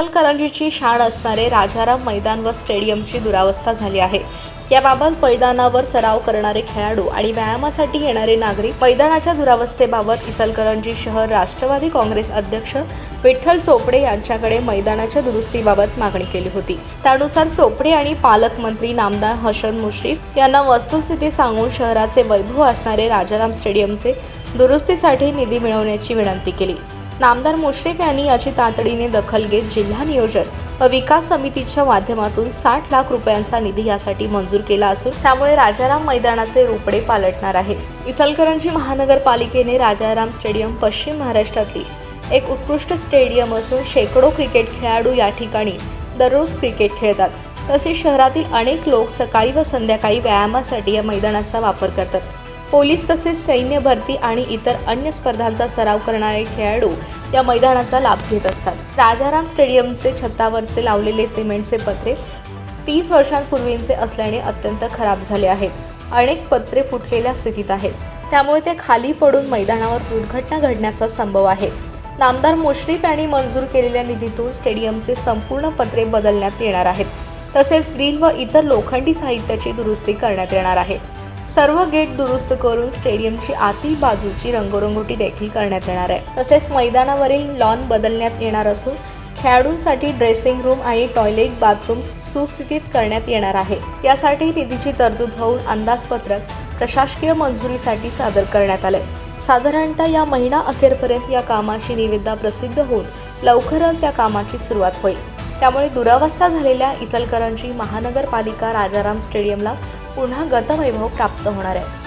इचलकरंजीची शाळ असणारे राजाराम मैदान व स्टेडियमची दुरावस्था झाली आहे. याबाबत मैदानावर सराव करणारे खेळाडू आणि व्यायामासाठी येणारे नागरिक मैदानाच्या दुरावस्थेबाबत इचलकरंजी शहर राष्ट्रवादी काँग्रेस अध्यक्ष विठ्ठल चोपडे यांच्याकडे मैदानाच्या दुरुस्तीबाबत मागणी केली होती. त्यानुसार चोपडे आणि पालकमंत्री नामदार हसन मुश्रीफ यांना वस्तुस्थिती सांगून शहराचे वैभव असणारे राजाराम स्टेडियमचे दुरुस्तीसाठी निधी मिळवण्याची विनंती केली. नामदार मुश्रीफ यांनी याची तातडीने दखल घेत जिल्हा नियोजन व विकास समितीच्या माध्यमातून साठ लाख रुपयांचा निधी यासाठी मंजूर केला असून त्यामुळे राजाराम मैदानाचे रोपडे पालटणार आहे इचलकरंजी महानगरपालिकेने राजाराम स्टेडियम पश्चिम महाराष्ट्रातली एक उत्कृष्ट स्टेडियम असून शेकडो क्रिकेट खेळाडू या ठिकाणी दररोज क्रिकेट खेळतात. तसेच शहरातील अनेक लोक सकाळी व संध्याकाळी व्यायामासाठी या मैदानाचा वापर करतात. पोलीस तसेच सैन्य भरती आणि इतर अन्य स्पर्धांचा सराव करणारे खेळाडू या मैदानाचा लाभ घेत असतात. राजाराम स्टेडियमचे छतावरचे लावलेले सिमेंटचे पत्रे तीस वर्षांपूर्वींचे असल्याने अत्यंत खराब झाले आहेत. अनेक पत्रे फुटलेल्या स्थितीत आहेत. त्यामुळे ते खाली पडून मैदानावर दुर्घटना घडण्याचा संभव आहे. नामदार मुश्रीफ यांनी मंजूर केलेल्या निधीतून स्टेडियमचे संपूर्ण पत्रे बदलण्यात येणार आहेत. तसेच ग्रिल व इतर लोखंडी साहित्याची दुरुस्ती करण्यात येणार आहे. सर्व गेट दुरुस्त करून स्टेडियमची आतील बाजूची रंगरंगोटी देखील करण्यात येणार आहे. तसेच मैदानावरील लॉन बदलण्यात येणार असून खेळाडूंसाठी ड्रेसिंग रूम आणि टॉयलेट बाथरूम सुस्थितीत करण्यात येणार आहे. यासाठी निधीची तरतूद होऊन अंदाजपत्रक प्रशासकीय मंजुरीसाठी सादर करण्यात आले साधारणतः या महिना अखेरपर्यंत या कामाची निविदा प्रसिद्ध होऊन लवकरच या कामाची सुरुवात होईल. त्यामुळे दुरावस्था झालेल्या इचलकरंजी महानगरपालिका राजाराम स्टेडियमला पुन्हा गतवैभव प्राप्त होणार आहे.